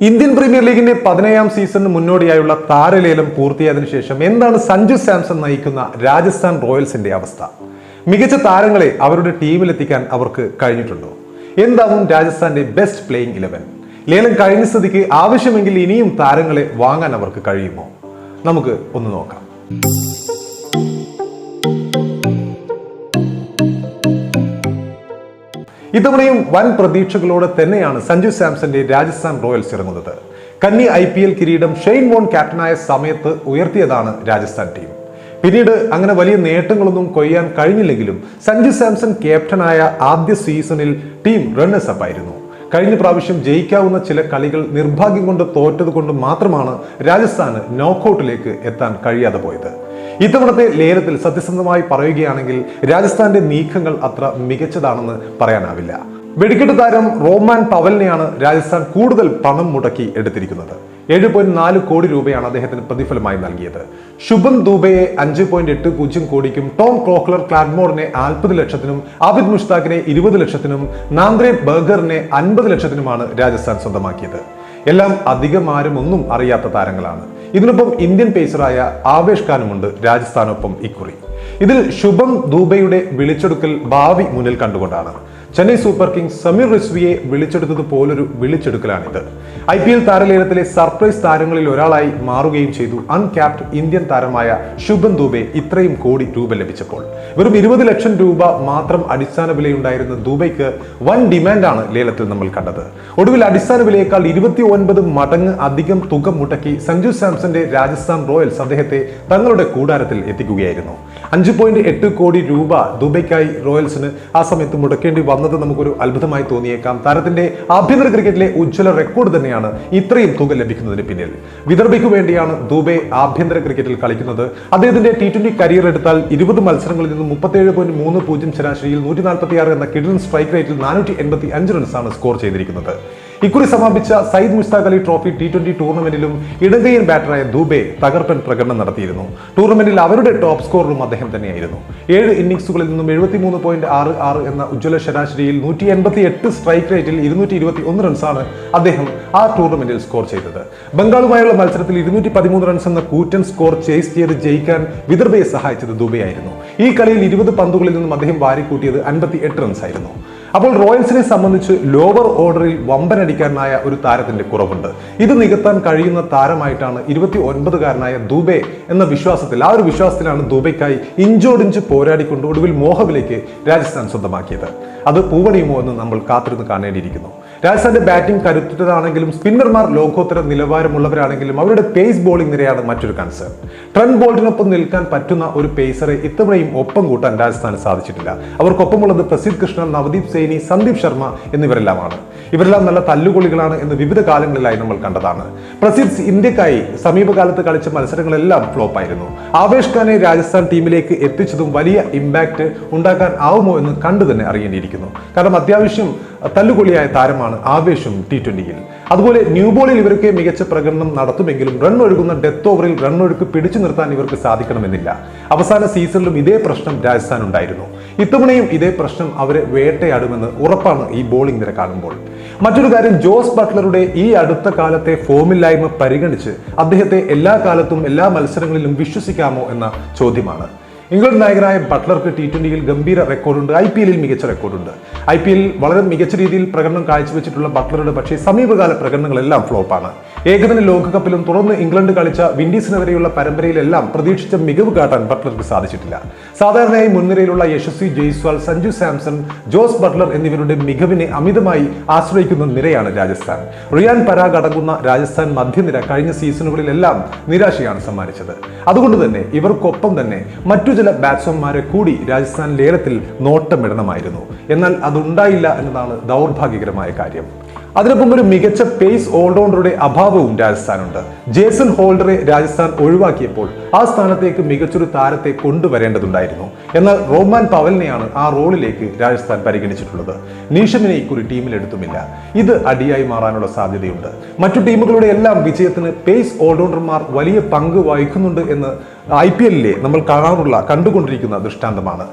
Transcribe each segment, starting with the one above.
Indian premier ലീഗിന്റെ പതിനേഴാം സീസണിന് മുന്നോടിയായുള്ള താരലേലം പൂർത്തിയായതിനു ശേഷം എന്താണ് സഞ്ജു സാംസൺ നയിക്കുന്ന രാജസ്ഥാൻ റോയൽസിന്റെ അവസ്ഥ? മികച്ച താരങ്ങളെ അവരുടെ ടീമിലെത്തിക്കാൻ അവർക്ക് കഴിഞ്ഞിട്ടുണ്ടോ? എന്താവും രാജസ്ഥാന്റെ ബെസ്റ്റ് പ്ലേയിങ് ഇലവൻ ലേലം കഴിഞ്ഞ സ്ഥിതിക്ക് ആവശ്യമെങ്കിൽ ഇനിയും താരങ്ങളെ വാങ്ങാൻ അവർക്ക് കഴിയുമോ? നമുക്ക് ഒന്ന് നോക്കാം. ഇത്തവണയും വൻ പ്രതീക്ഷകളോടെ തന്നെയാണ് സഞ്ജു സാംസന്റെ രാജസ്ഥാൻ റോയൽസ് ഇറങ്ങുന്നത്. കന്നി ഐ പി എൽ കിരീടം ഷെയ്ൻ വോൺ ക്യാപ്റ്റനായ സമയത്ത് ഉയർത്തിയതാണ് രാജസ്ഥാൻ ടീം. പിന്നീട് അങ്ങനെ വലിയ നേട്ടങ്ങളൊന്നും കൊയ്യാൻ കഴിഞ്ഞില്ലെങ്കിലും സഞ്ജു സാംസൺ ക്യാപ്റ്റനായ ആദ്യ സീസണിൽ ടീം റണ്ണേഴ്സ് അപ്പ് ആയിരുന്നു. കഴിഞ്ഞ പ്രാവശ്യം ജയിക്കാവുന്ന ചില കളികൾ നിർഭാഗ്യം കൊണ്ട് തോറ്റത് കൊണ്ട് മാത്രമാണ് രാജസ്ഥാന് നോക്കൌട്ടിലേക്ക് എത്താൻ കഴിയാതെ പോയത്. ഇത്തവണത്തെ ലേലത്തിൽ സത്യസന്ധമായി പറയുകയാണെങ്കിൽ രാജസ്ഥാന്റെ നീക്കങ്ങൾ അത്ര മികച്ചതാണെന്ന് പറയാനാവില്ല. വെടിക്കെട്ട് താരം റോമാൻ പവലിനെയാണ് രാജസ്ഥാൻ കൂടുതൽ പണം മുടക്കി എടുത്തിരിക്കുന്നത്. ഏഴ് പോയിന്റ് നാല് കോടി രൂപയാണ് അദ്ദേഹത്തിന് പ്രതിഫലമായി നൽകിയത്. ശുഭം ദൂബയെ അഞ്ച് പോയിന്റ് എട്ട് പൂജ്യം കോടിക്കും ടോം ക്രോക്ലർ ക്ലാഡ്മോറിനെ നാൽപ്പത് ലക്ഷത്തിനും ആബിദ് മുഷ്താഖിനെ ഇരുപത് ലക്ഷത്തിനും നാന്ദ്രെ ബർഗറിനെ അൻപത് ലക്ഷത്തിനുമാണ് രാജസ്ഥാൻ സ്വന്തമാക്കിയത്. എല്ലാം അധികം ആരും ഒന്നും അറിയാത്ത താരങ്ങളാണ്. ഇതിനൊപ്പം ഇന്ത്യൻ പേസറായ ആവേഷ് ഖാനുമുണ്ട് രാജസ്ഥാനൊപ്പം ഇക്കുറി. ഇതിൽ ശുഭം ദൂബയുടെ വിളിച്ചെടുക്കൽ ഭാവി മുന്നിൽ കണ്ടുകൊണ്ടാണ്. ചെന്നൈ സൂപ്പർ കിങ്സ് സമീർ റിസ്വിയെ വിളിച്ചെടുത്തത് പോലൊരു വിളിച്ചെടുക്കലാണിത്. ഐ പി എൽ താരലേലത്തിലെ സർപ്രൈസ് താരങ്ങളിൽ ഒരാളായി മാറുകയും ചെയ്തു അൺക്യാപ്ഡ് ഇന്ത്യൻ താരമായ ശുഭൻ ദൂബെ ഇത്രയും കോടി രൂപ ലഭിച്ചപ്പോൾ. വെറും ഇരുപത് ലക്ഷം രൂപ മാത്രം അടിസ്ഥാന വിലയുണ്ടായിരുന്ന ദൂബൈക്ക് വൻ ഡിമാൻഡാണ് ലേലത്തിൽ നമ്മൾ കണ്ടത്. ഒടുവിൽ അടിസ്ഥാന വിലയേക്കാൾ ഇരുപത്തി ഒൻപത് മടങ്ങ് അധികം തുക മുടക്കി സഞ്ജു സാംസന്റെ രാജസ്ഥാൻ റോയൽസ് അദ്ദേഹത്തെ തങ്ങളുടെ കൂടാരത്തിൽ എത്തിക്കുകയായിരുന്നു. അഞ്ച് പോയിന്റ് എട്ട് കോടി രൂപ ദുബൈക്കായി റോയൽസിന് ആ സമയത്ത് മുടക്കേണ്ടി വന്നത് നമുക്കൊരു അത്ഭുതമായി തോന്നിയേക്കാം. താരത്തിന്റെ ആഭ്യന്തര ക്രിക്കറ്റിലെ ഉജ്ജ്വല റെക്കോർഡ് തന്നെയാണ് ഇത്രയും തുക ലഭിക്കുന്നതിന് പിന്നിൽ. വിദർഭയ്ക്ക് വേണ്ടിയാണ് ദുബൈ ആഭ്യന്തര ക്രിക്കറ്റിൽ കളിക്കുന്നത്. അദ്ദേഹത്തിന്റെ ടി ട്വന്റി കരിയർ എടുത്താൽ ഇരുപത് മത്സരങ്ങളിൽ നിന്ന് മുപ്പത്തേഴ് പോയിന്റ് മൂന്ന് പൂജ്യം ശരാശരിയിൽ നൂറ്റി നാൽപ്പത്തി ആറ് എന്ന കിഡൻ സ്ട്രൈക്ക് റേറ്റിൽ നാനൂറ്റി എൺപത്തി അഞ്ച് റൺസാണ് സ്കോർ ചെയ്തിരിക്കുന്നത്. ഇക്കുറി സമാപിച്ച Syed Mushtaq Ali trophy T twenty ടൂർണമെന്റിലും ഇടങ്കയ്യൻ ബാറ്ററായ ദുബെ തകർപ്പൻ പ്രകടനം നടത്തിയിരുന്നു. ടൂർണമെന്റിൽ അവരുടെ ടോപ്പ് സ്കോററും അദ്ദേഹം തന്നെയായിരുന്നു. ഏഴ് ഇന്നിംഗ്സുകളിൽ നിന്നും എഴുപത്തിമൂന്ന് പോയിന്റ് ആറ് ആറ് എന്ന ഉജ്ജ്വല ശരാശരിയിൽ നൂറ്റി എൺപത്തി എട്ട് സ്ട്രൈക്ക് റേറ്റിൽ ഇരുന്നൂറ്റി ഇരുപത്തി ഒന്ന് റൺസാണ് അദ്ദേഹം ആ ടൂർണമെന്റിൽ സ്കോർ ചെയ്തത്. ബംഗാളുമായുള്ള മത്സരത്തിൽ ഇരുന്നൂറ്റി പതിമൂന്ന് റൺസ് എന്ന കൂറ്റൻ സ്കോർ ചേസ് ചെയ്ത് ജയിക്കാൻ വിദർഭയെ സഹായിച്ചത് ദുബൈയായിരുന്നു. ഈ കളിയിൽ ഇരുപത് പന്തുകളിൽ നിന്നും അദ്ദേഹം വാരിക്കൂട്ടിയത് അൻപത്തി എട്ട് റൺസ് ആയിരുന്നു. അപ്പോൾ റോയൽസിനെ സംബന്ധിച്ച് ലോവർ ഓർഡറിൽ വമ്പനടിക്കാരനായ ഒരു താരത്തിന്റെ കുറവുണ്ട്. ഇത് നികത്താൻ കഴിയുന്ന താരമായിട്ടാണ് ഇരുപത്തി ഒൻപതുകാരനായ ദുബെ എന്ന വിശ്വാസത്തിൽ ആ ഒരു വിശ്വാസത്തിലാണ് ദുബൈക്കായി ഇഞ്ചോടിഞ്ച് പോരാടിക്കൊണ്ട് ഒടുവിൽ മോഹവിലേക്ക് രാജസ്ഥാൻ സ്വന്തമാക്കിയത്. അത് പൂവണിയുമോ എന്ന് നമ്മൾ കാത്തിരുന്ന് കാണേണ്ടിയിരിക്കുന്നു. രാജസ്ഥാന്റെ ബാറ്റിംഗ് കരുത്തുറ്റതാണെങ്കിലും സ്പിന്നർമാർ ലോകോത്തര നിലവാരമുള്ളവരാണെങ്കിലും അവരുടെ പേസ് ബോളിംഗ് നിരയാണ് മറ്റൊരു കൺസേൺ ട്രെൻഡ് ബോൾട്ടിനൊപ്പം നിൽക്കാൻ പറ്റുന്ന ഒരു പേസറെ ഇത്തവണയും ഒപ്പം കൂട്ടാൻ രാജസ്ഥാന് സാധിച്ചിട്ടില്ല. അവർക്കൊപ്പമുള്ളത് പ്രസിദ്ധ് കൃഷ്ണൻ നവദീപ് സൈനി സന്ദീപ് ശർമ്മ എന്നിവരെല്ലാമാണ്. ഇവരെല്ലാം നല്ല തല്ലുകൊളികളാണ് എന്ന് വിവിധ കാലങ്ങളിലായി നമ്മൾ കണ്ടതാണ്. പ്രസിദ്ധ് ഇന്ത്യക്കായി സമീപകാലത്ത് കളിച്ച മത്സരങ്ങളെല്ലാം ഫ്ലോപ്പ് ആയിരുന്നു. ആവേഷ് ഖാനെ രാജസ്ഥാൻ ടീമിലേക്ക് എത്തിച്ചതും വലിയ ഇമ്പാക്ട് ഉണ്ടാക്കാൻ ആവുമോ എന്ന് കണ്ടു തന്നെ അറിയേണ്ടിയിരിക്കുന്നു. കാരണം അത്യാവശ്യം തല്ലുകൊളിയായ താരമാണ് ആവേശം ടി ട്വന്റിയിൽ അതുപോലെ ന്യൂ ബോളിൽ ഇവർക്ക് മികച്ച പ്രകടനം നടത്തുമെങ്കിലും റൺ ഒഴുകുന്ന ഡെത്ത് ഓവറിൽ റൺ ഒഴുക്ക് പിടിച്ചു നിർത്താൻ ഇവർക്ക് സാധിക്കണമെന്നില്ല. അവസാന സീസണിലും ഇതേ പ്രശ്നം രാജസ്ഥാൻ ഉണ്ടായിരുന്നു. ഇത്തവണയും ഇതേ പ്രശ്നം അവരെ വേട്ടയാടുമെന്ന് ഉറപ്പാണ് ഈ ബോളിംഗ് നിര കാണുമ്പോൾ. മറ്റൊരു കാര്യം ജോസ് ബട്ട്ലറുടെ ഈ അടുത്ത കാലത്തെ ഫോമില്ലായ്മ പരിഗണിച്ച് അദ്ദേഹത്തെ എല്ലാ കാലത്തും എല്ലാ മത്സരങ്ങളിലും വിശ്വസിക്കാമോ എന്ന ചോദ്യമാണ്. ഇംഗ്ലണ്ട് നായകനായ ബട്ട്ലർക്ക് ടി ട്വന്റിയിൽ ഗംഭീര റെക്കോർഡുണ്ട്. ഐ പി എല്ലിൽ മികച്ച റെക്കോർഡുണ്ട്. ഐ പി എല്ലിൽ വളരെ മികച്ച രീതിയിൽ പ്രകടനം കാഴ്ചവെച്ചിട്ടുള്ള ബട്ട്ലറുടെ പക്ഷേ സമീപകാല പ്രകടനങ്ങളെല്ലാം ഫ്ലോപ്പാണ്. ഏകദിന ലോകകപ്പിലും തുടർന്ന് ഇംഗ്ലണ്ട് കളിച്ച വിൻഡീസിനെതിരെയുള്ള പരമ്പരയിലെല്ലാം പ്രതീക്ഷിച്ച മികവ് കാട്ടാൻ ബട്ട്ലർക്ക് സാധിച്ചിട്ടില്ല. സാധാരണയായി മുൻനിരയിലുള്ള യശസ്വി ജയ്സ്വാൾ സഞ്ജു സാംസൺ ജോസ് ബട്ട്ലർ എന്നിവരുടെ മികവിനെ അമിതമായി ആശ്രയിക്കുന്ന നിരയാണ് രാജസ്ഥാൻ. റിയാൻ പരാഗ് അടങ്ങുന്ന രാജസ്ഥാൻ മധ്യനിര കഴിഞ്ഞ സീസണുകളിലെല്ലാം നിരാശയാണ് സമ്മാനിച്ചത്. അതുകൊണ്ട് തന്നെ ഇവർക്കൊപ്പം തന്നെ മറ്റു ചില ബാറ്റ്സ്മാൻമാരെ കൂടി രാജസ്ഥാൻ ലേലത്തിൽ നോട്ടമിടണമായിരുന്നു. എന്നാൽ അതുണ്ടായില്ല എന്നതാണ് ദൗർഭാഗ്യകരമായ കാര്യം. അതിനൊപ്പം ഒരു മികച്ച പേസ് ഓൾറൗണ്ടറുടെ അഭാവവും രാജസ്ഥാനുണ്ട്. ജേസൺ ഹോൾഡറെ രാജസ്ഥാൻ ഒഴിവാക്കിയപ്പോൾ ആ സ്ഥാനത്തേക്ക് മികച്ചൊരു താരത്തെ കൊണ്ടുവരേണ്ടതുണ്ടായിരുന്നു. എന്നാൽ റോമാൻ പവലിനെയാണ് ആ റോളിലേക്ക് രാജസ്ഥാൻ പരിഗണിച്ചിട്ടുള്ളത്. നീഷമിനെ ഇക്കുറി ടീമിലെടുത്തുമില്ല. ഇത് അടിയായി മാറാനുള്ള സാധ്യതയുണ്ട്. മറ്റു ടീമുകളുടെ എല്ലാം വിജയത്തിന് പേസ് ഓൾറൗണ്ടർമാർ വലിയ പങ്ക് വഹിക്കുന്നുണ്ട് എന്ന് ഐ പി എല്ലിലെ നമ്മൾ കാണാറുള്ള കണ്ടുകൊണ്ടിരിക്കുന്ന ദൃഷ്ടാന്തമാണ്.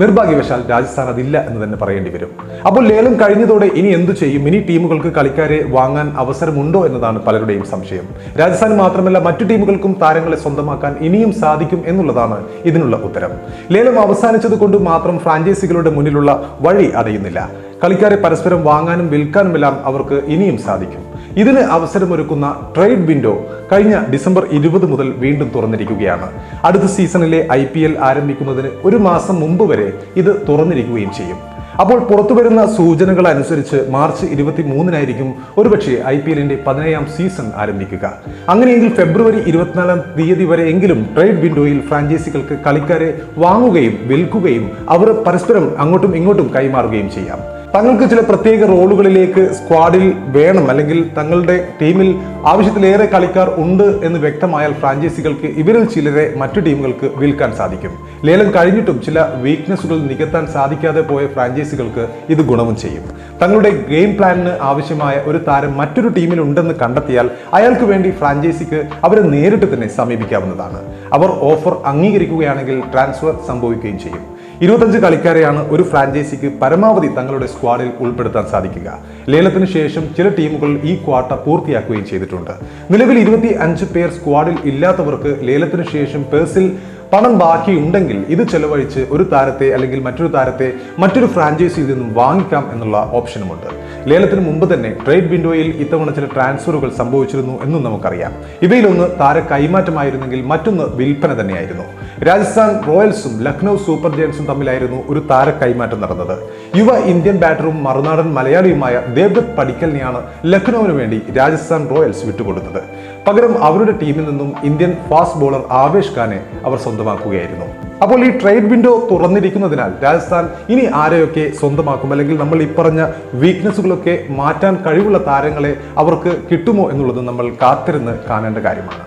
നിർഭാഗ്യവശാൽ രാജസ്ഥാൻ അതില്ല എന്ന് തന്നെ പറയേണ്ടി വരും. അപ്പോൾ ലേലം കഴിഞ്ഞതോടെ ഇനി എന്തു ചെയ്യും? ഇനി ടീമുകൾക്ക് കളിക്കാരെ വാങ്ങാൻ അവസരമുണ്ടോ എന്നതാണ് പലരുടെയും സംശയം. രാജസ്ഥാൻ മാത്രമല്ല മറ്റു ടീമുകൾക്കും താരങ്ങളെ സ്വന്തമാക്കാൻ ഇനിയും സാധിക്കും എന്നുള്ളതാണ് ഇതിനുള്ള ഉത്തരം. ലേലം അവസാനിച്ചത് കൊണ്ട് മാത്രം ഫ്രാഞ്ചൈസികളുടെ മുന്നിലുള്ള വഴി അടയുന്നില്ല കളിക്കാരെ പരസ്പരം വാങ്ങാനും വിൽക്കാനുമെല്ലാം അവർക്ക് ഇനിയും സാധിക്കും. ഇതിന് അവസരമൊരുക്കുന്ന ട്രേഡ് വിൻഡോ കഴിഞ്ഞ ഡിസംബർ ഇരുപത് മുതൽ വീണ്ടും തുറന്നിരിക്കുകയാണ്. അടുത്ത സീസണിലെ ഐ ആരംഭിക്കുന്നതിന് ഒരു മാസം മുമ്പ് വരെ ഇത് തുറന്നിരിക്കുകയും ചെയ്യും. അപ്പോൾ പുറത്തുവരുന്ന സൂചനകൾ അനുസരിച്ച് മാർച്ച് ഇരുപത്തി മൂന്നിനായിരിക്കും ഒരുപക്ഷെ ഐ പി എല്ലിന്റെ പതിനേഴാം സീസൺ ആരംഭിക്കുക. അങ്ങനെയെങ്കിൽ ഫെബ്രുവരി ഇരുപത്തിനാലാം തീയതി വരെ എങ്കിലും ട്രേഡ് വിൻഡോയിൽ ഫ്രാഞ്ചൈസികൾക്ക് കളിക്കാരെ വാങ്ങുകയും വിൽക്കുകയും അവർ പരസ്പരം അങ്ങോട്ടും ഇങ്ങോട്ടും കൈമാറുകയും ചെയ്യാം. തങ്ങൾക്ക് ചില പ്രത്യേക റോളുകളിലേക്ക് സ്ക്വാഡിൽ വേണം അല്ലെങ്കിൽ തങ്ങളുടെ ടീമിൽ ആവശ്യത്തിലേറെ കളിക്കാർ ഉണ്ട് എന്ന് വ്യക്തമായാൽ ഫ്രാഞ്ചൈസികൾക്ക് ഇവരിൽ ചിലരെ മറ്റു ടീമുകൾക്ക് വിൽക്കാൻ സാധിക്കും. ലേലം കഴിഞ്ഞിട്ടും ചില വീക്ക്നെസ്സുകൾ നികത്താൻ സാധിക്കാതെ പോയ ഫ്രാഞ്ചൈസികൾക്ക് ഇത് ഗുണവും ചെയ്യും. തങ്ങളുടെ ഗെയിം പ്ലാനിന് ആവശ്യമായ ഒരു താരം മറ്റൊരു ടീമിൽ ഉണ്ടെന്ന് കണ്ടെത്തിയാൽ അയാൾക്ക് വേണ്ടി ഫ്രാഞ്ചൈസിക്ക് അവരെ നേരിട്ട് തന്നെ സമീപിക്കാവുന്നതാണ്. അവർ ഓഫർ അംഗീകരിക്കുകയാണെങ്കിൽ ട്രാൻസ്ഫർ സംഭവിക്കുകയും ചെയ്യും. ഇരുപത്തഞ്ച് കളിക്കാരെയാണ് ഒരു ഫ്രാഞ്ചൈസിക്ക് പരമാവധി തങ്ങളുടെ സ്ക്വാഡിൽ ഉൾപ്പെടുത്താൻ സാധിക്കുക. ലേലത്തിന് ശേഷം ചില ടീമുകൾ ഈ ക്വാട്ട പൂർത്തിയാക്കുകയും ചെയ്തിട്ടുണ്ട്. നിലവിൽ ഇരുപത്തി അഞ്ച് പേർ സ്ക്വാഡിൽ ഇല്ലാത്തവർക്ക് ലേലത്തിന് ശേഷം പേഴ്സിൽ പണം ബാക്കിയുണ്ടെങ്കിൽ ഇത് ചെലവഴിച്ച് ഒരു താരത്തെ അല്ലെങ്കിൽ മറ്റൊരു താരത്തെ മറ്റൊരു ഫ്രാഞ്ചൈസിയിൽ നിന്നും വാങ്ങിക്കാം എന്നുള്ള ഓപ്ഷനുമുണ്ട്. ലേലത്തിന് മുമ്പ് തന്നെ ട്രേഡ് വിൻഡോയിൽ ഇത്തവണ ചില ട്രാൻസ്ഫറുകൾ സംഭവിച്ചിരുന്നു എന്നും നമുക്കറിയാം. ഇവയിലൊന്ന് താര കൈമാറ്റമായിരുന്നെങ്കിൽ മറ്റൊന്ന് വിൽപ്പന തന്നെയായിരുന്നു. രാജസ്ഥാൻ റോയൽസും ലക്നൗ സൂപ്പർ ജയൻസും തമ്മിലായിരുന്നു ഒരു താര കൈമാറ്റം നടന്നത്. യുവ ഇന്ത്യൻ ബാറ്ററും മറുനാടൻ മലയാളിയുമായ ദേവ്ദത്ത് പടിക്കലിനെയാണ് ലക്നൌവിന് വേണ്ടി രാജസ്ഥാൻ റോയൽസ് വിട്ടുകൊടുത്തത്. പകരം അവരുടെ ടീമിൽ നിന്നും ഇന്ത്യൻ ഫാസ്റ്റ് ബോളർ ആവേശ് ഖാനെ അവർ സ്വന്തമാക്കുകയായിരുന്നു. അപ്പോൾ ഈ ട്രേഡ് വിൻഡോ തുറന്നിരിക്കുന്നതിനാൽ രാജസ്ഥാൻ ഇനി ആരെയൊക്കെ സ്വന്തമാക്കും? അല്ലെങ്കിൽ നമ്മൾ ഈ പറഞ്ഞ വീക്ക്നെസ്സുകളൊക്കെ മാറ്റാൻ കഴിവുള്ള താരങ്ങളെ അവർക്ക് കിട്ടുമോ എന്നുള്ളത് നമ്മൾ കാത്തിരുന്ന് കാണേണ്ട കാര്യമാണ്.